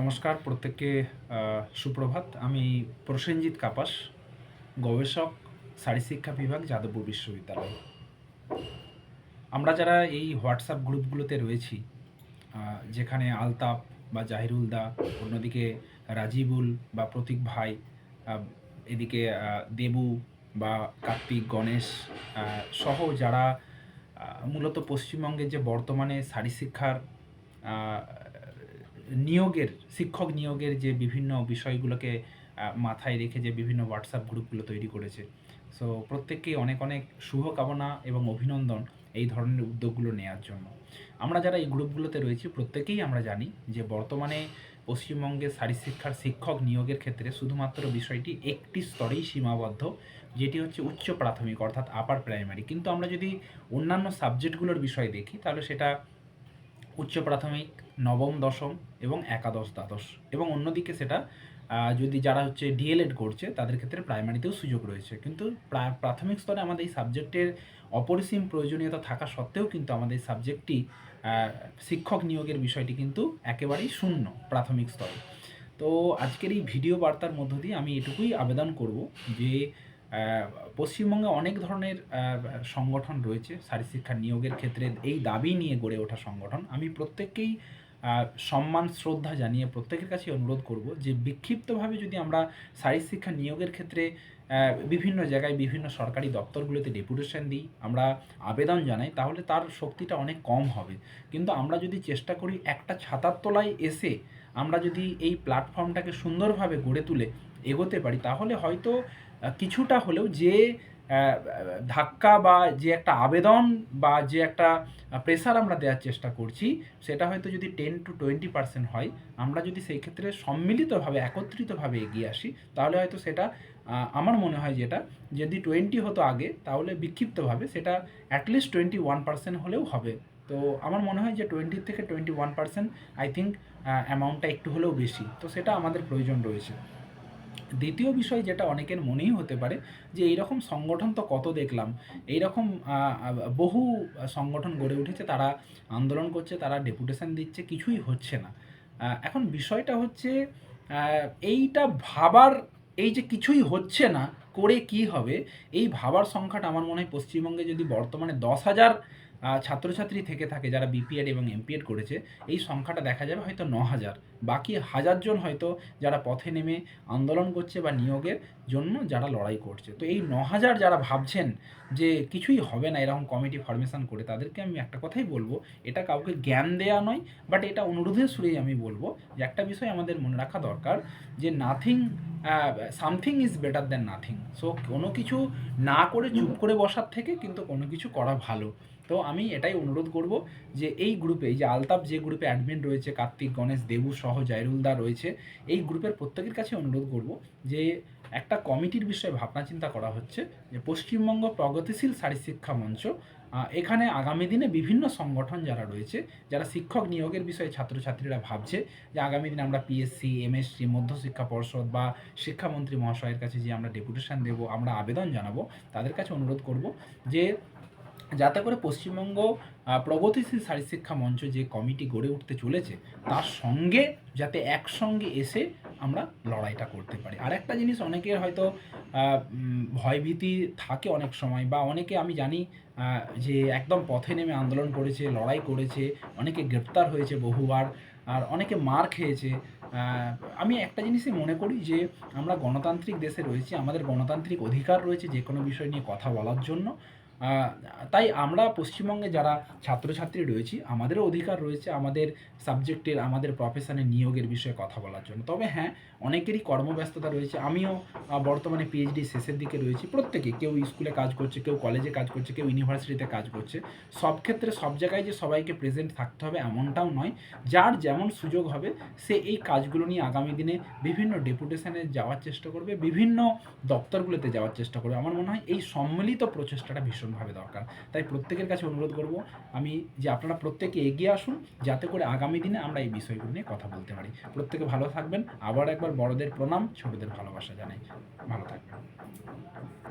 নমস্কার প্রত্যেককে সুপ্রভাত। আমি প্রসেনজিৎ কাপাস, গবেষক শারীর শিক্ষা বিভাগ, যাদবপুর বিশ্ববিদ্যালয়। আমরা যারা এই হোয়াটসঅ্যাপ গ্রুপগুলোতে রয়েছি যেখানে আলতাপ বা জাহিরুল দা, অন্যদিকে রাজিবুল বা প্রতীক ভাই এদিকে দেবু বা কার্তিক, গণেশ সহ যারা মূলত পশ্চিমবঙ্গের যে বর্তমানে শারীর শিক্ষার নিয়োগের, শিক্ষক নিয়োগের যে বিভিন্ন বিষয়গুলোকে মাথায় রেখে যে বিভিন্ন হোয়াটসঅ্যাপ গ্রুপগুলো তৈরি করেছে। সো প্রত্যেককেই অনেক অনেক শুভকামনা এবং অভিনন্দন এই ধরনের উদ্যোগগুলো নেওয়ার জন্য। আমরা যারা এই গ্রুপগুলোতে রয়েছি, প্রত্যেকেই আমরা জানি যে বর্তমানে পশ্চিমবঙ্গে শিক্ষার শিক্ষক নিয়োগের ক্ষেত্রে শুধুমাত্র বিষয়টি একটি স্তরেই সীমাবদ্ধ, যেটি হচ্ছে উচ্চ প্রাথমিক অর্থাৎ আপার প্রাইমারি কিন্তু আমরা যদি অন্যান্য সাবজেক্টগুলোর বিষয় দেখি, তাহলে সেটা উচ্চ প্রাথমিক, নবম, দশম এবং একাদশ, দ্বাদশ। এবং অন্যদিকে সেটা যদি যারা হচ্ছে ডিএলএড করছে, তাদের ক্ষেত্রে প্রাইমারিতেও সুযোগ রয়েছে। কিন্তু প্রা- প্রাথমিক স্তরে আমাদের এই সাবজেক্টের অপরিসীম প্রয়োজনীয়তা থাকা সত্ত্বেও কিন্তু আমাদের এই সাবজেক্টটি শিক্ষক নিয়োগের বিষয়টি কিন্তু একেবারেই শূন্য প্রাথমিক স্তরে। তো আজকের এই ভিডিও বার্তার মধ্য দিয়ে আমি এটুকুই আবেদন করব যে পশ্চিমবঙ্গে অনেক ধরনের সংগঠন রয়েছে শারীর শিক্ষা নিয়োগের ক্ষেত্রে এই দাবি নিয়ে গড়ে ওঠা সংগঠন। আমি প্রত্যেককেই সম্মান, শ্রদ্ধা জানিয়ে প্রত্যেকের কাছে অনুরোধ করব যে বিক্ষিপ্তভাবে যদি আমরা শারীর শিক্ষা নিয়োগের ক্ষেত্রে বিভিন্ন জায়গায় বিভিন্ন সরকারি দপ্তরগুলোতে ডেপুটেশন দিই, আমরা আবেদন জানাই, তাহলে তার শক্তিটা অনেক কম হবে। কিন্তু আমরা যদি চেষ্টা করি একটা ছাতার তলায় এসে আমরা যদি এই প্ল্যাটফর্মটাকে সুন্দরভাবে গড়ে তুলে এগোতে পারি, তাহলে হয়তো কিছুটা হলেও যে ধাক্কা বা যে একটা আবেদন বা যে একটা প্রেসার আমরা দেওয়ার চেষ্টা করছি, সেটা হয়তো যদি টেন টু টোয়েন্টি পার্সেন্ট হয়, আমরা যদি সেই ক্ষেত্রে সম্মিলিতভাবে, একত্রিতভাবে এগিয়ে আসি, তাহলে হয়তো সেটা আমার মনে হয় যেটা, যদি টোয়েন্টি হতো আগে, তাহলে বিক্ষিপ্তভাবে সেটা অ্যাটলিস্ট টোয়েন্টি ওয়ান পার্সেন্ট হলেও হবে। তো আমার মনে হয় যে টোয়েন্টি থেকে twenty one percent I think অ্যামাউন্টটা একটু হলেও বেশি। তো সেটা আমাদের প্রয়োজন রয়েছে। দ্বিতীয় বিষয় যেটা অনেকের মনেই হতে পারে যে এইরকম সংগঠন তো কত দেখলাম। এইরকম বহু সংগঠন গড়ে উঠেছে, তারা আন্দোলন করছে, তারা ডেপুটেশন দিচ্ছে, কিছুই হচ্ছে না। এখন বিষয়টা হচ্ছে এইটা ভাবার, এই যে কিছুই হচ্ছে না, করে কি হবে? এই ভাবার সংখ্যাটা আমার মনে হয় পশ্চিমবঙ্গে যদি বর্তমানে দশ হাজার ছাত্রছাত্রী থেকে থাকে যারা বিপিএড এবং এমপিএড করেছে এই সংখ্যাটা দেখা যাবে হয়তো ন হাজার। বাকি হাজারজন হয়তো যারা পথে নেমে আন্দোলন করছে বা নিয়োগের জন্য যারা লড়াই করছে। তো এই ন হাজার যারা ভাবছেন যে কিছুই হবে না এরকম কমিটি ফরমেশন করে তাদেরকে আমি একটা কথাই বলব এটা কাউকে জ্ঞান দেয়া নয় বাট এটা অনুরোধের সুরেই আমি বলব যে একটা বিষয় আমাদের মনে রাখা দরকার যে nothing something is better than nothing so কোনো কিছু না করে চুপ করে বসার থেকে কিন্তু কোনো কিছু করা ভালো। তো আমি এটাই অনুরোধ করব যে এই গ্রুপে যে আলতাপ যে গ্রুপে অ্যাডমিন রয়েছে, কার্তিক, গণেশ, দেবু সহ জাইরুলদা রয়েছে, এই গ্রুপের প্রত্যেকের কাছে অনুরোধ করব যে একটা কমিটির বিষয়ে ভাবনা চিন্তা করা হচ্ছে যে পশ্চিমবঙ্গ প্রগতিশীল শারীর শিক্ষা মঞ্চ এখানে আগামী দিনে বিভিন্ন সংগঠন যারা রয়েছে, যারা শিক্ষক নিয়োগের বিষয়ে ছাত্রছাত্রীরা ভাবছে যে আগামী দিনে আমরা পিএসসি এমএসসি মধ্যশিক্ষা পর্ষদ বা শিক্ষামন্ত্রী মহাশয়ের কাছে যে আমরা ডেপুটেশন দেব, আমরা আবেদন জানাব, তাদের কাছে অনুরোধ করব যে যাতে করে পশ্চিমবঙ্গ প্রগতিশীল শারীর শিক্ষা মঞ্চ যে কমিটি গড়ে উঠতে চলেছে, তার সঙ্গে যাতে একসঙ্গে এসে আমরা লড়াইটা করতে পারি। আর একটা জিনিস, অনেকের হয়তো ভয়ভীতি থাকে অনেক সময়, বা অনেকে আমি জানি যে একদম পথে নেমে আন্দোলন করেছে, লড়াই করেছে, অনেকে গ্রেপ্তার হয়েছে বহুবার, আর অনেকে মার খেয়েছে। আমি একটা জিনিসই মনে করি যে, আমরা গণতান্ত্রিক দেশে রয়েছি, আমাদের গণতান্ত্রিক অধিকার রয়েছে যে কোনো বিষয় নিয়ে কথা বলার জন্য। তাই আমরা পশ্চিমবঙ্গে যারা ছাত্রছাত্রী রয়েছি, আমাদেরও অধিকার রয়েছে আমাদের সাবজেক্টের, আমাদের প্রফেশনে নিয়োগের বিষয়ে কথা বলার জন্য। তবে হ্যাঁ অনেকেরই কর্মব্যস্ততা রয়েছে। আমিও বর্তমানে পিএইচডি শেষের দিকে রয়েছি। প্রত্যেকে, কেউ স্কুলে কাজ করছে, কেউ কলেজে কাজ করছে, কেউ ইউনিভার্সিটিতে কাজ করছে। সব ক্ষেত্রে, সব জায়গায় যে সবাইকে প্রেজেন্ট থাকতে হবে এমনটাও নয়। যার যেমন সুযোগ হবে, সে এই কাজগুলো নিয়ে আগামী দিনে বিভিন্ন ডেপুটেশনে যাওয়ার চেষ্টা করবে, বিভিন্ন দপ্তরগুলোতে যাওয়ার চেষ্টা করবে। আমার মনে হয় এই সম্মিলিত প্রচেষ্টাটা ভীষণভাবে দরকার। তাই প্রত্যেকের কাছে অনুরোধ করব, আমি যে আপনারা প্রত্যেকে এগিয়ে আসুন, যাতে করে আগামী দিনে আমরা এই বিষয়গুলো নিয়ে কথা বলতে পারি। প্রত্যেকে ভালো থাকবেন। আবার একবার বড়দের প্রণাম, ছোটদের ভালোবাসা জানাই। ভালো থাকবেন।